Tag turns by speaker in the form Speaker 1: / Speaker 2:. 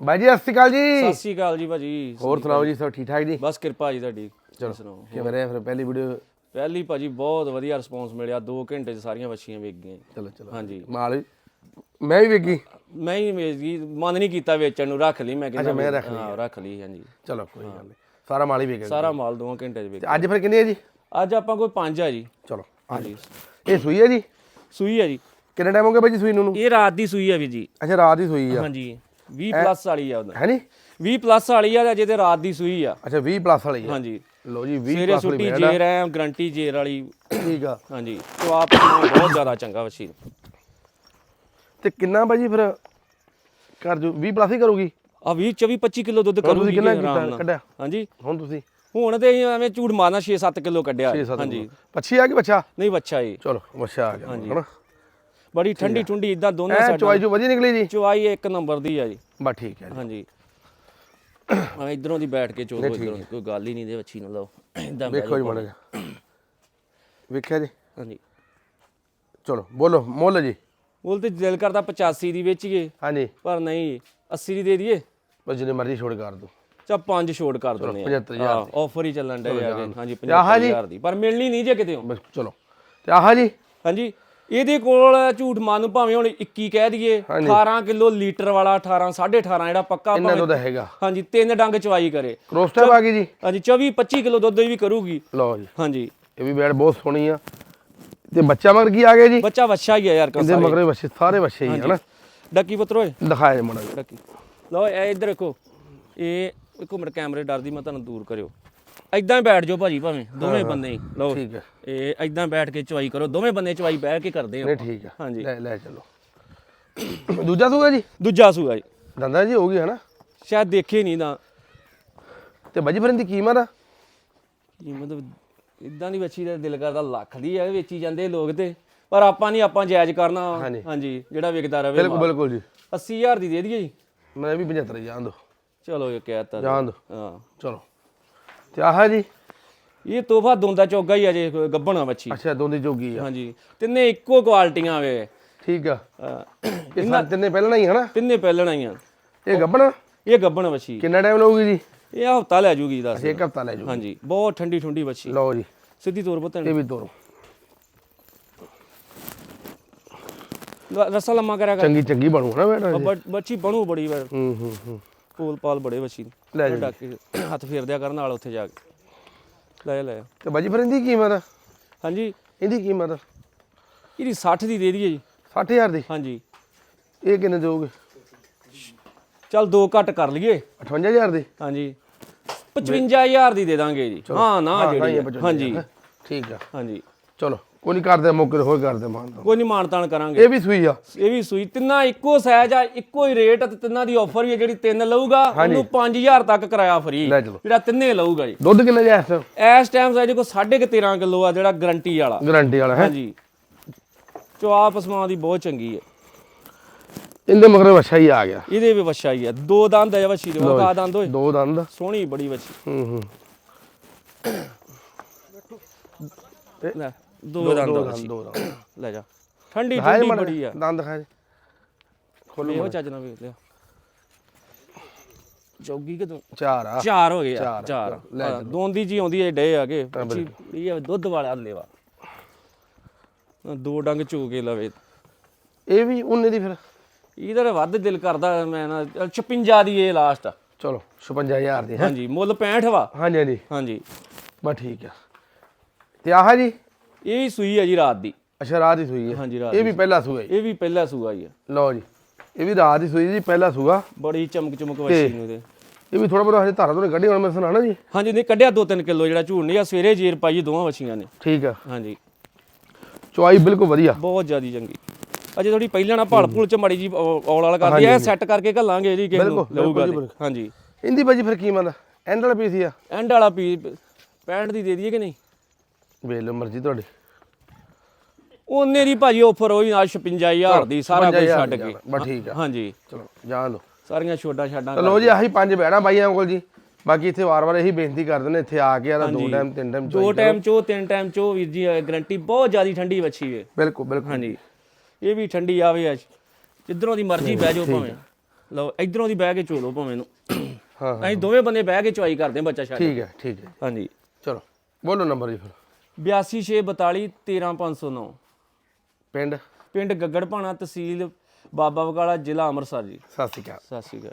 Speaker 1: ਬਾਈ ਜੀ ਸਤਿ ਸ਼੍ਰੀ ਅਕਾਲ ਜੀ।
Speaker 2: ਸਤਿ ਸ਼੍ਰੀ ਅਕਾਲ ਜੀ ਭਾਜੀ।
Speaker 1: ਹੋਰ ਸੁਣਾਓ ਜੀ ਸਭ ਠੀਕ ਠਾਕ ਜੀ?
Speaker 2: ਬਸ ਕਿਰਪਾ ਜੀ ਤੁਹਾਡੀ। ਚਲੋ ਸੁਣਾਓ
Speaker 1: ਕਿਵੇਂ ਰਿਹਾ ਫਿਰ ਪਹਿਲੀ ਵੀਡੀਓ
Speaker 2: ਪਹਿਲੀ ਭਾਜੀ ਬਹੁਤ ਵਧੀਆ ਰਿਸਪੌਂਸ ਮਿਲਿਆ। 2 ਘੰਟੇ 'ਚ ਸਾਰੀਆਂ ਵੱਛੀਆਂ ਵਿਕ ਗਈਆਂ ਜੀ।
Speaker 1: ਚਲੋ ਚਲੋ।
Speaker 2: ਹਾਂਜੀ।
Speaker 1: ਮਾਲ ਵੀ- ਮੈਂ ਵੀ ਵੇਖੀ
Speaker 2: ਮੈਂ ਹੀ ਵੇਚੀ ਮਨ ਨਹੀਂ ਕੀਤਾ ਵੇਚਣ ਨੂੰ ਰੱਖ ਲਈ ਮੈਂ ਕਹਿੰਦਾ
Speaker 1: ਮੈਂ ਰੱਖ ਲਈ।
Speaker 2: ਹਾਂ ਰੱਖ ਲਈ ਹਾਂਜੀ।
Speaker 1: ਚਲੋ ਕੋਈ ਗੱਲ ਨਹੀਂ। ਸਾਰਾ ਮਾਲ ਹੀ ਵੇਖੇਗਾ
Speaker 2: ਸਾਰਾ ਮਾਲ 2 ਘੰਟੇ 'ਚ
Speaker 1: ਤੇ ਅੱਜ ਫਿਰ ਕਿੰਨੀ ਹੈ ਜੀ?
Speaker 2: ਅੱਜ ਆਪਾਂ ਕੋਈ ਪੰਜ ਆ ਜੀ।
Speaker 1: ਚਲੋ
Speaker 2: ਹਾਂਜੀ।
Speaker 1: ਇਹ ਸੂਈ ਹੈ ਜੀ?
Speaker 2: ਸੂਈ ਆ ਜੀ।
Speaker 1: ਕਿੰਨਾ ਟਾਈਮ ਹੋ ਗਿਆ ਬਾਈ ਜੀ ਸੂਈ ਨੂੰ? ਨੂੰ?
Speaker 2: ਇਹ ਰਾਤ ਦੀ ਸੂਈ ਆ ਵੀ ਜੀ।
Speaker 1: ਅੱਛਾ ਰਾਤ ਹੀ ਸੂਈ ਆ।
Speaker 2: ਹਾਂਜੀ। 20 ਪਲੱਸ ਵਾਲੀ ਆ ਉਹਦਾ।
Speaker 1: ਹੈ ਨਹੀਂ
Speaker 2: 20 ਪਲੱਸ ਵਾਲੀ ਆ ਤੇ ਰਾਤ ਦੀ ਸੂਈ ਆ।
Speaker 1: ਅੱਛਾ 20 ਪਲੱਸ ਵਾਲੀ ਆ।
Speaker 2: ਹਾਂਜੀ।
Speaker 1: ਲਓ ਜੀ 20
Speaker 2: ਸਵੇਰੇ
Speaker 1: ਪਲੱਸ ਵਾਲੀ
Speaker 2: ਸੁੱਟੀ ਜੇਰ ਐ ਗਰੰਟੀ ਜੇਰ ਵਾਲੀ।
Speaker 1: ਠੀਕ ਆ।
Speaker 2: ਹਾਂਜੀ। ਤੇ ਆਪ ਬਹੁਤ ਜ਼ਿਆਦਾ ਚੰਗਾ ਵੱਛੀ
Speaker 1: ਤੇ ਕਿੰਨਾ ਬਾਈ ਜੀ ਫਿਰ ਕਰ ਜੋ 20 ਪਲੱਸ ਹੀ ਕਰੂਗੀ?
Speaker 2: ਆ 20 24 25 ਕਿਲੋ ਦੁੱਧ ਕਰੂਗੀ
Speaker 1: ਕਿੰਨਾ
Speaker 2: ਜੀ
Speaker 1: ਕੱਢਿਆ?
Speaker 2: ਹਾਂਜੀ।
Speaker 1: ਹੁਣ ਤੁਸੀਂ?
Speaker 2: ਹੁਣ ਤੇ ਅਸੀਂ ਐਵੇਂ ਝੂਠ ਮਾਰਨਾ 6-7 ਕਿਲੋ ਕੱਢਿਆ।
Speaker 1: 6 7
Speaker 2: ਹਾਂਜੀ।
Speaker 1: ਪੱਛੀ ਆ ਕਿ ਬੱਚਾ?
Speaker 2: ਨਹੀਂ ਬੱਚਾ ਜੀ।
Speaker 1: ਚਲੋ ਬੱਚਾ ਆ ਗਿਆ। ਹਨਾ?
Speaker 2: ਬੜੀ ਠੰਡੀ ਠੁੰਡੀ ਇਦਾਂ ਦੋਨੇ ਸਾਈਡਾਂ
Speaker 1: ਚੁਆਈ ਜੋ ਵਧੀਆ ਨਿਕਲੀ ਜੀ?
Speaker 2: ਚੁਆਈ ਇੱਕ ਨੰਬਰ ਦੀ ਆ ਜੀ।
Speaker 1: ਬਸ ਠੀਕ ਹੈ ਜੀ।
Speaker 2: ਹਾਂਜੀ। ਆ ਇਧਰੋਂ ਦੀ ਬੈਠ ਕੇ ਚੋਦੋ ਇਧਰੋਂ ਕੋਈ ਗੱਲ ਹੀ ਨਹੀਂ ਦੇ ਵੱਛੀ ਨੂੰ ਲਓ ਇਦਾਂ
Speaker 1: ਵੇਖੋ ਜੀ ਮਾੜਾ ਜਿਹਾ। ਵੇਖਿਆ ਜੀ?
Speaker 2: ਹਾਂਜੀ।
Speaker 1: ਚਲੋ ਬੋਲੋ ਮੁੱਲ ਜੀ।
Speaker 2: ਬੋਲ ਤੇ ਦਿਲ ਕਰਦਾ 85 ਦੀ ਵੇਚੀਏ।
Speaker 1: ਹਾਂਜੀ।
Speaker 2: ਪਰ ਨਹੀਂ 80 ਦੀ ਦੇ ਦਈਏ।
Speaker 1: ਬਸ ਜਿੰਨੇ ਮਰਜ਼ੀ ਛੋੜ ਕਰ ਦੋ
Speaker 2: ਚਾ ਪੰਜ ਛੋੜ ਕਰ ਆ।
Speaker 1: 75000
Speaker 2: ਹਾਂ ਆਫਰ ਹੀ ਚੱਲਣ ਡੇ ਆ ਹਾਂਜੀ
Speaker 1: ਤੇ ਆਹ ਜੀ?
Speaker 2: 75000 ਦੀ। ਪਰ ਮਿਲਣੀ ਨਹੀਂ ਜੇ ਕਿਤੇ।
Speaker 1: ਬਸ ਚਲੋ। ਤੇ ਆਹ ਜੀ।
Speaker 2: ਹਾਂਜੀ। ਇਹਦੇ ਕੋਲ ਝੂਠ ਮਾਨ ਭਾਵੇਂ ਹੁਣ 21 ਕਹਿ ਦਈਏ 18 ਕਿਲੋ ਲੀਟਰ ਵਾਲਾ 18 18.5 ਜਿਹੜਾ ਪੱਕਾ ਭਾਵੇਂ
Speaker 1: ਦੁੱਧ ਹੈਗਾ।
Speaker 2: ਹਾਂਜੀ ਤਿੰਨ ਡੰਗ ਚਵਾਈ ਕਰੇ।
Speaker 1: ਕ੍ਰੋਸ ਆ ਗਈ ਜੀ?
Speaker 2: ਹਾਂਜੀ 24 25 ਕਿਲੋ ਦੁੱਧ ਵੀ ਕਰੂਗੀ।
Speaker 1: ਲਓ ਜੀ।
Speaker 2: ਹਾਂਜੀ।
Speaker 1: ਇਹ ਵੀ ਬੈਡ ਬਹੁਤ ਸੋਹਣੀ ਆ। ਤੇ ਬੱਚਾ ਮਗਰ ਕੀ ਆ ਗਿਆ ਜੀ?
Speaker 2: ਬੱਚਾ ਵੱਛਾ ਹੀ ਆ ਯਾਰ
Speaker 1: ਇਹਦੇ
Speaker 2: ਕਸਾ
Speaker 1: ਮਗਰੇ ਬੱਚੇ ਸਾਰੇ ਬੱਚੇ ਹੀ ਹਨਾ?
Speaker 2: ਡੱਕੀ ਪੁੱਤਰ ਓਏ।
Speaker 1: ਦਿਖਾਏ ਮੜਾ
Speaker 2: ਡੱਕੀ। ਲਓ ਇਹ ਇੱਧਰ ਦੇਖੋ ਇਹ ਇੱਕ ਮਿੰਟ ਕੈਮਰੇ ਡਰਦੀ ਮੈਂ ਤੁਹਾਨੂੰ ਦੂਰ ਕਰਿਓ। ਐਦਾਂ ਹੀ ਬੈਠ ਜਾਓ ਭਾਜੀ ਭਾਵੇਂ ਦੋਵੇਂ ਬੰਦੇ ਹੀ। ਲਓ
Speaker 1: ਠੀਕ ਹੈ।
Speaker 2: ਇਹ ਐਦਾਂ ਬੈਠ ਕੇ ਚਵਾਈ ਕਰੋ ਦੋਵੇਂ ਬੰਦੇ ਚਵਾਈ ਬਹਿ ਕੇ ਕਰਦੇ ਆ
Speaker 1: ਨਹੀਂ ਠੀਕ ਆ
Speaker 2: ਹਾਂਜੀ।
Speaker 1: ਲੈ ਲੈ ਚਲੋ। ਦੂਜਾ ਸੂਗਾ ਜੀ?
Speaker 2: ਦੂਜਾ ਸੂਆ ਜੀ।
Speaker 1: ਦੰਦਾ ਜੀ ਹੋ ਗਈ ਹਨਾ?
Speaker 2: ਸ਼ਾਇਦ ਦੇਖੇ ਨਹੀਂ ਨਾ।
Speaker 1: ਤੇ ਬਾਜੀ ਫਿਰ ਇਹਦੀ ਕੀਮਤ ਆ?
Speaker 2: ਕੀਮਤ ਇਦਾਂ ਦੀ ਬੱਚੀ ਦਾ ਦਿਲ ਕਰਦਾ ਲੱਖ ਦੀ ਹੈ ਵੇਚੀ ਜਾਂਦੇ ਲੋਕ ਤੇ। ਪਰ ਆਪਾਂ ਨਹੀਂ ਆਪਾਂ ਜਾਇਜ਼ ਕਰਨਾ।
Speaker 1: ਹਾਂਜੀ।
Speaker 2: ਹਾਂਜੀ ਜਿਹੜਾ ਵਿਕਦਾ ਰਵੇ
Speaker 1: ਬਿਲਕੁਲ ਬਿਲਕੁਲ ਜੀ।
Speaker 2: 80000 ਦੀ ਦੇ ਦਈਏ ਜੀ।
Speaker 1: ਮੈਂ ਵੀ 75 ਜਾਣ ਦੋ।
Speaker 2: ਚਲੋ ਇਹ ਕਹਿਤਾ।
Speaker 1: ਜਾਣ ਦੋ।
Speaker 2: ਹਾਂ।
Speaker 1: ਚਲੋ। ਤੇ ਆਹ ਜੀ?
Speaker 2: ਇਹ ਤੋਹਫਾ ਦੋਂਦਾ ਚੋਗਾ ਹੀ ਅਜੇ ਗੱਬਣਾ ਬੱਚੀ
Speaker 1: ਅੱਛਾ ਦੋਂਦੀ ਜੋਗੀ ਆ।
Speaker 2: ਹਾਂਜੀ। ਤਿੰਨੇ ਇੱਕੋ ਕੁਆਲਟੀਆਂ ਵੇ।
Speaker 1: ਠੀਕ ਆ। ਇਹ ਤਿੰਨੇ ਪਹਿਲਾਂ ਹੀ ਹਨਾ
Speaker 2: ਤਿੰਨੇ ਪਹਿਲਣਾ ਹੀ ਆ।
Speaker 1: ਇਹ ਗੱਬਣਾ
Speaker 2: ਇਹ ਗੱਬਣ ਬੱਚੀ
Speaker 1: ਕਿੰਨਾ ਟਾਈਮ ਲਊਗੀ ਜੀ?
Speaker 2: ਇਹ ਹਫਤਾ ਲੈ ਜੂਗੀ ਦੱਸ।
Speaker 1: ਇੱਕ ਹਫਤਾ ਲੈ ਜਾਓ
Speaker 2: ਹਾਂਜੀ ਬਹੁਤ ਠੰਡੀ ਠੰਡੀ ਬੱਚੀ
Speaker 1: ਲਓ ਜੀ।
Speaker 2: ਸਿੱਧੀ ਤੌਰ ਪਤਨ
Speaker 1: ਇਹ ਵੀ ਤੋਰੋ।
Speaker 2: ਰਸਾ ਲੰਮਾ ਕਰਿਆ ਕਰ।
Speaker 1: ਚੰਗੀ ਚੰਗੀ ਬਣੂ ਨਾ ਬੇਟਾ
Speaker 2: ਬੱਚੀ ਬਣੂ ਬੜੀ ਵਾਰ।
Speaker 1: ਹੂੰ ਹੂੰ ਹੂੰ।
Speaker 2: ਪੋਲ ਪਾਲ ਬੜੇ ਬੱਚੀ ਦੇ।
Speaker 1: ਲੈ ਜਾ
Speaker 2: ਡੱਕ ਹੱਥ ਫੇਰਦਿਆ ਕਰਨ ਨਾਲ ਉੱਥੇ ਜਾ ਕੇ। ਲੈ ਜਾ, ਲੈ ਜਾ।
Speaker 1: ਤੇ ਬਾਜੀ ਫਿਰ ਇਹਦੀ ਕੀਮਤ ਆ?
Speaker 2: ਹਾਂਜੀ।
Speaker 1: ਇਹਦੀ ਕੀਮਤ
Speaker 2: ਇਹਦੀ 60 ਦੀ ਦੇ ਦਈਏ ਜੀ।
Speaker 1: 60000 ਦੀ?
Speaker 2: ਹਾਂਜੀ।
Speaker 1: ਇਹ ਕਿੰਨੇ ਦੋਗੇ
Speaker 2: ਚੱਲ ਦੋ ਘੱਟ ਕਰ ਲਈਏ।
Speaker 1: 58000 ਦੀ?
Speaker 2: ਹਾਂਜੀ। 55000 ਦੀ ਦੇ ਦਾਂਗੇ ਜੀ। ਹਾਂ ਨਾ
Speaker 1: ਹਾਂ,
Speaker 2: ਜਿਹੜੀ
Speaker 1: ਇਹ
Speaker 2: ਹੈ।
Speaker 1: 55
Speaker 2: ਹਾਂਜੀ।
Speaker 1: ਠੀਕ ਆ।
Speaker 2: ਹਾਂਜੀ।
Speaker 1: ਚਲੋ। ਕੋਈ ਨਹੀਂ ਕਰਦੇ ਮੌਕੇ ਹੋਏ ਕਰਦੇ ਮਾਨ
Speaker 2: ਕੋਈ ਨਹੀਂ ਮਾਨਤਾਨ ਕਰਾਂਗੇ।
Speaker 1: ਇਹ ਵੀ ਸੂਈ ਆ।
Speaker 2: ਇਹ ਵੀ ਸੂਈ। ਤਿੰਨਾਂ ਇੱਕੋ ਸਾਈਜ਼ ਆ ਇੱਕੋ ਹੀ ਰੇਟ ਤੇ ਤਿੰਨਾਂ ਦੀ ਆਫਰ ਵੀ ਹੈ ਜਿਹੜੀ ਤਿੰਨ ਲਊਗਾ ਉਹਨੂੰ 5000 ਤੱਕ ਕਿਰਾਇਆ ਫਰੀ ਜਿਹੜਾ ਤਿੰਨੇ ਲਊਗਾ ਜੀ।
Speaker 1: ਦੁੱਧ ਕਿੰਨਾ ਜਿਹਾ ਇਸ
Speaker 2: ਇਸ ਟਾਈਮ ਸਾਈਜ਼ ਕੋ 13.5 ਕਿਲੋ ਆ ਜਿਹੜਾ ਗਰੰਟੀ ਵਾਲਾ।
Speaker 1: ਗਾਰੰਟੀ ਵਾਲਾ ਹੈ?
Speaker 2: ਹਾਂਜੀ। ਚਵਾ ਪਸਮਾਂ ਦੀ ਬਹੁਤ ਚੰਗੀ ਹੈ
Speaker 1: ਇਹਦੇ ਮਗਰ ਵੱਛਾ ਹੀ ਆ ਗਿਆ।
Speaker 2: ਇਹਦੇ ਵੀ ਵੱਛਾ ਹੀ ਆ। ਦੋ ਦੰਦ ਆ ਵੱਛੀ ਦੇ। ਕਾ ਦੰਦ ਹੋਏ
Speaker 1: ਦੋ ਦੰਦ।
Speaker 2: ਸੋਹਣੀ ਬੜੀ ਵੱਛੀ।
Speaker 1: ਹੂੰ ਹੂੰ।
Speaker 2: ਲੈ। ਦੋ ਦੰਦ
Speaker 1: ਦੋ ਦੰਦ ਦੋ ਦੰਦ।
Speaker 2: ਲੈ ਜਾ। ਠੰਡੀ ਠੰਡੀ ਬੜੀ ਆ।
Speaker 1: ਦੰਦ ਦਿਖਾਏ। ਖੋਲੋ
Speaker 2: ਇਹੋ ਚੱਜ ਨਾਲ ਵੇਖ ਲਿਆ। ਜੋਗੀ ਕਦੋਂ
Speaker 1: ਚਾਰ ਆ।
Speaker 2: ਚਾਰ ਹੋ ਗਏ ਆ
Speaker 1: ਚਾਰ, ਲੈ
Speaker 2: ਦੋਂਦੀ ਜੀ ਆਉਂਦੀ ਐ ਡੇ ਆਗੇ। ਇਹ ਦੁੱਧ ਵਾਲਾ ਲੇਵਾ ਦੋ ਡੰਗ ਚੋ ਕੇ ਲਵੇ।
Speaker 1: ਇਹ ਵੀ ਉਹਨੇ ਦੀ ਫਿਰ?
Speaker 2: ਇਹਦਾ ਵੱਧ ਦਿਲ ਕਰਦਾ ਮੈਂ ਨਾ ਚੱਲ 56 ਦੀ ਇਹ ਲਾਸਟ ਆ
Speaker 1: ਚਲੋ 56000 ਦੀ
Speaker 2: ਹਾਂਜੀ ਮੁੱਲ 65 ਵਾ।
Speaker 1: ਹਾਂਜੀ ਹਾਂਜੀ।
Speaker 2: ਹਾਂਜੀ।
Speaker 1: ਬਸ ਠੀਕ ਆ। ਤੇ ਆਹ ਜੀ?
Speaker 2: ਇਹ ਹੀ ਸੂਈ ਆ ਜੀ ਰਾਤ ਦੀ।
Speaker 1: ਅੱਛਾ ਰਾਤ ਹੀ ਸੂਈ ਹੈ
Speaker 2: ਹਾਂਜੀ ਰਾਤ
Speaker 1: ਇਹ ਵੀ ਪਹਿਲਾ ਸੂਆ ਜੀ।
Speaker 2: ਇਹ ਵੀ ਪਹਿਲਾ ਸੂਆ ਹੀ ਆ।
Speaker 1: ਲਓ ਜੀ ਇਹ ਵੀ ਰਾਤ ਹੀ ਸੂਈ ਜੀ ਪਹਿਲਾ ਸੂਆ।
Speaker 2: ਬੜੀ ਚਮਕ ਚਮਕ ਵੱਛੀ ਨੂੰ ਇਹਦੇ।
Speaker 1: ਇਹ ਵੀ ਥੋੜਾ ਬਹੁਤਾ ਹਜੇ ਧਾਰਾ ਤੋਂ ਕੱਢੀ ਹੁਣ ਮੈਂ ਸੁਣਾਣਾ ਜੀ।
Speaker 2: ਹਾਂਜੀ ਨਹੀਂ ਕੱਢਿਆ 2-3 ਕਿਲੋ ਜਿਹੜਾ ਝੂੜ ਨਹੀਂ ਆ ਸਵੇਰੇ ਜੀਰ ਪਾਈ ਦੋਵਾਂ ਵੱਛੀਆਂ ਨੇ।
Speaker 1: ਠੀਕ ਆ।
Speaker 2: ਹਾਂਜੀ।
Speaker 1: ਚੁਆਈ ਬਿਲਕੁਲ ਵਧੀਆ।
Speaker 2: ਬਹੁਤ ਜ਼ਿਆਦੀ ਚੰਗੀ। ਅਜੇ ਥੋੜੀ ਪਹਿਲਾਂ ਨਾ ਭਾਲ ਭੂਲ ਚ ਮੜੀ ਜੀ ਔਲ ਵਾਲਾ ਕਰਦੀ ਐ ਸੈੱਟ ਕਰਕੇ ਘੱਲਾਂਗੇ ਜੀ ਕਿਸੇ ਨੂੰ ਲਊਗਾ ਤੇ। ਹਾਂਜੀ।
Speaker 1: ਇਹਦੀ ਬਾਜੀ ਫਿਰ ਕੀਮਤ ਆ ਐਂਡ ਵਾਲਾ ਪੀਸ ਹੀ ਆ।
Speaker 2: ਐਂਡ ਵਾਲਾ ਪੀ 65 ਦੀ ਦੇ ਦਈਏ ਕਿ ਨਹੀਂ?
Speaker 1: ਵੇਖ ਲਓ ਮਰਜ਼ੀ ਤੁਹਾਡੀ।
Speaker 2: ਉਹਨੇ ਦੀ ਭਾਜੀ ਆਫਰ ਹੋਈ ਨਾਲ 56000 ਦੀ ਸਾਰਾ ਕੁਝ
Speaker 1: 55,000
Speaker 2: ਛੱਡ ਕੇ।
Speaker 1: ਬਸ ਠੀਕ ਆ।
Speaker 2: ਹਾਂਜੀ।
Speaker 1: ਚਲੋ ਜਾਣ ਲਓ।
Speaker 2: ਸਾਰੀਆਂ ਛੋਟਾ ਛਾਡਾਂ
Speaker 1: ਲਓ ਜੀ ਆਹੀ ਪੰਜ ਬੈਣਾ ਬਾਈਆਂ ਕੋਲ ਜੀ। ਬਾਕੀ ਇੱਥੇ ਵਾਰ-ਵਾਰ ਇਹੀ ਬੇਨਤੀ ਕਰਦੇ ਨੇ ਇੱਥੇ ਆ ਕੇ ਆਦਾ ਦੋ ਟਾਈਮ ਤਿੰਨ ਟਾਈਮ
Speaker 2: ਦੋ ਟਾਈਮ ਚੋ ਤਿੰਨ ਟਾਈਮ ਚੋ ਵੀਰ ਜੀ ਗਰੰਟੀ ਬਹੁਤ ਜ਼ਿਆਦੀ ਠੰਡੀ ਵੱਛੀ ਵੇ
Speaker 1: ਬਿਲਕੁਲ ਬਿਲਕੁਲ।
Speaker 2: ਹਾਂਜੀ। ਇਹ ਵੀ ਠੰਡੀ ਆਵੇ ਅੱਜ ਜਿੱਧਰੋਂ ਦੀ ਮਰਜ਼ੀ ਬਹਿ ਜਾਓ ਭਾਵੇਂ। ਲਓ ਇਧਰੋਂ ਦੀ ਬਹਿ ਕੇ ਚੋਲੋ ਭਾਵੇਂ ਨੂੰ
Speaker 1: ਹਾਂ
Speaker 2: ਅਸੀਂ ਦੋਵੇਂ ਬੰਦੇ ਬਹਿ ਕੇ ਚੁਆਈ ਕਰਦੇ ਹਾਂ ਬੱਚਾ ਛੱਡ
Speaker 1: ਠੀਕ ਹੈ ਠੀਕ ਹੈ।
Speaker 2: ਹਾਂਜੀ।
Speaker 1: ਚਲੋ ਬੋਲੋ ਨੰਬਰ ਜੀ ਫਿਰ।
Speaker 2: 8242 13509
Speaker 1: ਪਿੰਡ?
Speaker 2: ਪਿੰਡ ਗੱਗੜ ਭਾਣਾ ਤਹਿਸੀਲ ਬਾਬਾ ਬਕਾਲਾ ਜ਼ਿਲ੍ਹਾ ਅੰਮ੍ਰਿਤਸਰ ਜੀ।
Speaker 1: ਸਤਿ ਸ਼੍ਰੀ ਅਕਾਲ।
Speaker 2: ਸਤਿ ਸ਼੍ਰੀ ਅਕਾਲ।